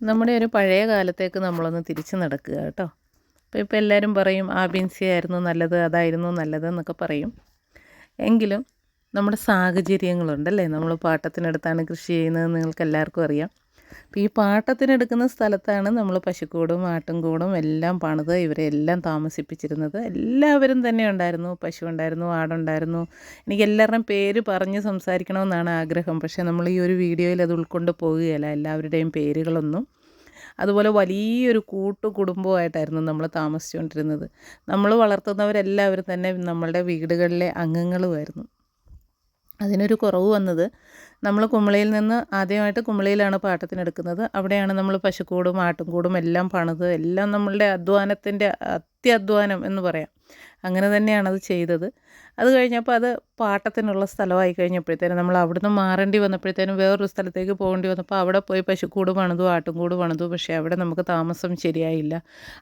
നമ്മുടെ ഒരു പഴയ കാലത്തേക്ക് നമ്മളൊന്ന് തിരിച്ചു നടക്കുക കേട്ടോ. അപ്പോൾ ഇപ്പോൾ എല്ലാവരും പറയും ആ ആബിൻസി ആയിരുന്നു നല്ലത് അതായിരുന്നു നല്ലത് എന്നൊക്കെ പറയും. എങ്കിലും നമ്മുടെ സാഹചര്യങ്ങളുണ്ടല്ലേ നമ്മൾ പാട്ടത്തിനടുത്താണ് കൃഷി ചെയ്യുന്നത് നിങ്ങൾക്ക് എല്ലാവർക്കും അറിയാം. അപ്പോൾ ഈ പാട്ടത്തിനെടുക്കുന്ന സ്ഥലത്താണ് നമ്മൾ പശുക്കൂടും ആട്ടുംകൂടും എല്ലാം പണിത് ഇവരെ എല്ലാം താമസിപ്പിച്ചിരുന്നത്. എല്ലാവരും തന്നെ ഉണ്ടായിരുന്നു. പശു ഉണ്ടായിരുന്നു ആടുണ്ടായിരുന്നു എനിക്ക് എല്ലാവരുടെയും പേര് പറഞ്ഞ് സംസാരിക്കണമെന്നാണ് ആഗ്രഹം. പക്ഷേ നമ്മൾ ഈ ഒരു വീഡിയോയിൽ അത് ഉൾക്കൊണ്ട് പോവുകയല്ല. എല്ലാവരുടെയും പേരുകളൊന്നും. അതുപോലെ വലിയൊരു കൂട്ടു കുടുംബമായിട്ടായിരുന്നു നമ്മൾ താമസിച്ചുകൊണ്ടിരുന്നത്. നമ്മൾ വളർത്തുന്നവരെല്ലാവരും തന്നെ നമ്മളുടെ വീടുകളിലെ അംഗങ്ങളുമായിരുന്നു. അതിനൊരു കുറവ് വന്നത് നമ്മൾ കുമളിയിൽ നിന്ന് ആദ്യമായിട്ട് കുമളിയിലാണ് പാട്ടത്തിനെടുക്കുന്നത് അവിടെയാണ് നമ്മൾ പശുക്കൂടും ആട്ടുംകൂടും എല്ലാം പണിത് എല്ലാം നമ്മളുടെ അധ്വാനത്തിന്റെ അത്യധ്വാനം എന്ന് പറയാം. അങ്ങനെ തന്നെയാണ് അത് ചെയ്തത്. അത് കഴിഞ്ഞപ്പോൾ അത് പാട്ടത്തിനുള്ള സ്ഥലമായി കഴിഞ്ഞപ്പോഴത്തേനും നമ്മൾ അവിടുന്ന് മാറേണ്ടി വന്നപ്പോഴത്തേനും വേറൊരു സ്ഥലത്തേക്ക് പോകേണ്ടി വന്നപ്പോൾ അവിടെ പോയി പശുക്കൂട് പണിതു ആട്ടുംകൂട് പണിതു. പക്ഷേ അവിടെ നമുക്ക് താമസം ശരിയായില്ല.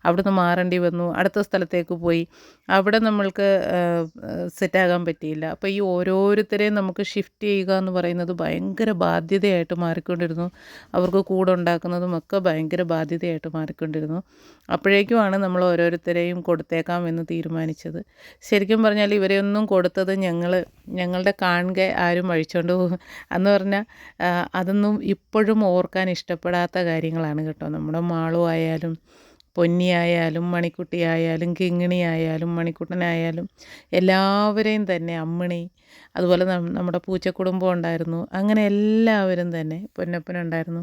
അവിടുന്ന് മാറേണ്ടി വന്നു. അടുത്ത സ്ഥലത്തേക്ക് പോയി. അവിടെ നമ്മൾക്ക് സെറ്റാകാൻ പറ്റിയില്ല. അപ്പോൾ ഈ ഓരോരുത്തരെയും നമുക്ക് ഷിഫ്റ്റ് ചെയ്യുക എന്ന് പറയുന്നത് ഭയങ്കര ബാധ്യതയായിട്ട് മാറിക്കൊണ്ടിരുന്നു. അവർക്ക് കൂടുണ്ടാക്കുന്നതും ഒക്കെ ഭയങ്കര ബാധ്യതയായിട്ട് മാറിക്കൊണ്ടിരുന്നു. അപ്പോഴേക്കുമാണ് നമ്മൾ ഓരോരുത്തരെയും കൊടുത്തേക്കാം എന്ന് തീരുമാനിച്ചത്. ശരിക്കും പറഞ്ഞാൽ ഇവരെയൊന്നും കൊടുത്തത് ഞങ്ങൾ ഞങ്ങളുടെ കാണുക ആരും അഴിച്ചുകൊണ്ട് പോകും എന്ന് പറഞ്ഞാൽ അതൊന്നും ഇപ്പോഴും ഓർക്കാൻ ഇഷ്ടപ്പെടാത്ത കാര്യങ്ങളാണ് കേട്ടോ. നമ്മുടെ മാളു ആയാലും പൊന്നിയായാലും മണിക്കുട്ടിയായാലും കിങ്ങിണിയായാലും മണിക്കുട്ടനായാലും എല്ലാവരെയും തന്നെ അമ്മിണി അതുപോലെ നമ്മുടെ പൂച്ചക്കുടുംബം ഉണ്ടായിരുന്നു. അങ്ങനെ എല്ലാവരും തന്നെ പൊന്നപ്പനുണ്ടായിരുന്നു.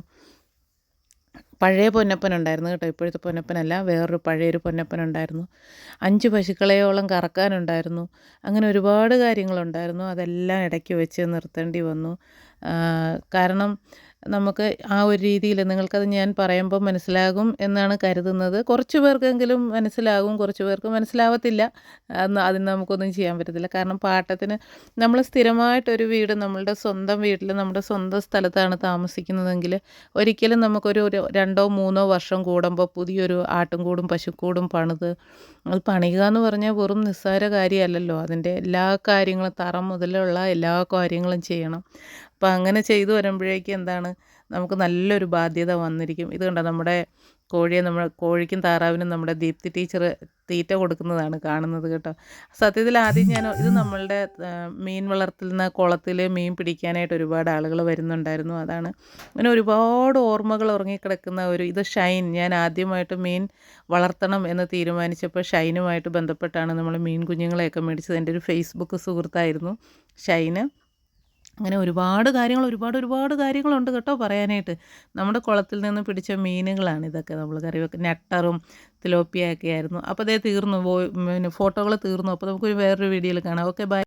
പഴയ പൊന്നപ്പൻ ഉണ്ടായിരുന്നു കേട്ടോ. ഇപ്പോഴത്തെ പൊന്നപ്പനല്ല വേറൊരു പഴയൊരു പൊന്നപ്പൻ ഉണ്ടായിരുന്നു. അഞ്ച് പശുക്കളെയോളം കറക്കാനുണ്ടായിരുന്നു. അങ്ങനെ ഒരുപാട് കാര്യങ്ങളുണ്ടായിരുന്നു. അതെല്ലാം ഇടയ്ക്ക് വെച്ച് നിർത്തേണ്ടി വന്നു. കാരണം നമുക്ക് ആ ഒരു രീതിയിൽ നിങ്ങൾക്കത് ഞാൻ പറയുമ്പോൾ മനസ്സിലാകും എന്നാണ് കരുതുന്നത്. കുറച്ച് പേർക്കെങ്കിലും മനസ്സിലാകും കുറച്ച് പേർക്ക് മനസ്സിലാവത്തില്ല. അതിന് നമുക്കൊന്നും ചെയ്യാൻ പറ്റത്തില്ല. കാരണം പാട്ടത്തിന് നമ്മൾ സ്ഥിരമായിട്ടൊരു വീട് നമ്മളുടെ സ്വന്തം വീട്ടിൽ നമ്മുടെ സ്വന്തം സ്ഥലത്താണ് താമസിക്കുന്നതെങ്കിൽ ഒരിക്കലും നമുക്കൊരു ഒരു രണ്ടോ മൂന്നോ വർഷം കൂടുമ്പോൾ പുതിയൊരു ആട്ടുംകൂടും പശുക്കൂടും പണിത് അത് പണിയുക എന്ന് പറഞ്ഞാൽ വെറും നിസ്സാര കാര്യമല്ലല്ലോ. അതിന്റെ എല്ലാ കാര്യങ്ങളും തറ മുതലുള്ള എല്ലാ കാര്യങ്ങളും ചെയ്യണം. അപ്പം അങ്ങനെ ചെയ്തു വരുമ്പോഴേക്കും എന്താണ്? നമുക്ക് നല്ലൊരു ബാധ്യത വന്നിരിക്കും. ഇത് കണ്ടോ? നമ്മുടെ കോഴിയെ നമ്മൾ കോഴിക്കും താറാവിനും നമ്മുടെ ദീപ്തി ടീച്ചർ തീറ്റ കൊടുക്കുന്നതാണ് കാണുന്നത് കേട്ടോ. സത്യത്തിൽ ആദ്യം ഞാൻ ഇത് നമ്മളുടെ മീൻ വളർത്തുന്ന കുളത്തിൽ മീൻ പിടിക്കാനായിട്ട് ഒരുപാട് ആളുകൾ വരുന്നുണ്ടായിരുന്നു. അതാണ് അങ്ങനെ ഒരുപാട് ഓർമ്മകൾ ഉറങ്ങിക്കിടക്കുന്ന ഒരു ഇത് ഷൈൻ. ഞാൻ ആദ്യമായിട്ട് മീൻ വളർത്തണം എന്ന് തീരുമാനിച്ചപ്പോൾ ഷൈനുമായിട്ട് ബന്ധപ്പെട്ടാണ് നമ്മൾ മീൻ കുഞ്ഞുങ്ങളെയൊക്കെ മേടിച്ചത്. എന്റെ ഒരു ഫേസ്ബുക്ക് സുഹൃത്തായിരുന്നു ഷൈന്. അങ്ങനെ ഒരുപാട് കാര്യങ്ങൾ ഒരുപാട് ഒരുപാട് കാര്യങ്ങളുണ്ട് കേട്ടോ പറയാനായിട്ട്. നമ്മുടെ കുളത്തിൽ നിന്ന് പിടിച്ച മീനുകളാണ് ഇതൊക്കെ. നമ്മൾ കറി വെക്കുക നെട്ടറും തിലോപ്പിയൊക്കെ ആയിരുന്നു. അപ്പോൾ അതേ തീർന്നു പിന്നെ ഫോട്ടോകൾ തീർന്നു. അപ്പോൾ നമുക്കൊരു വേറൊരു വീഡിയോയിൽ കാണാം. Okay bye.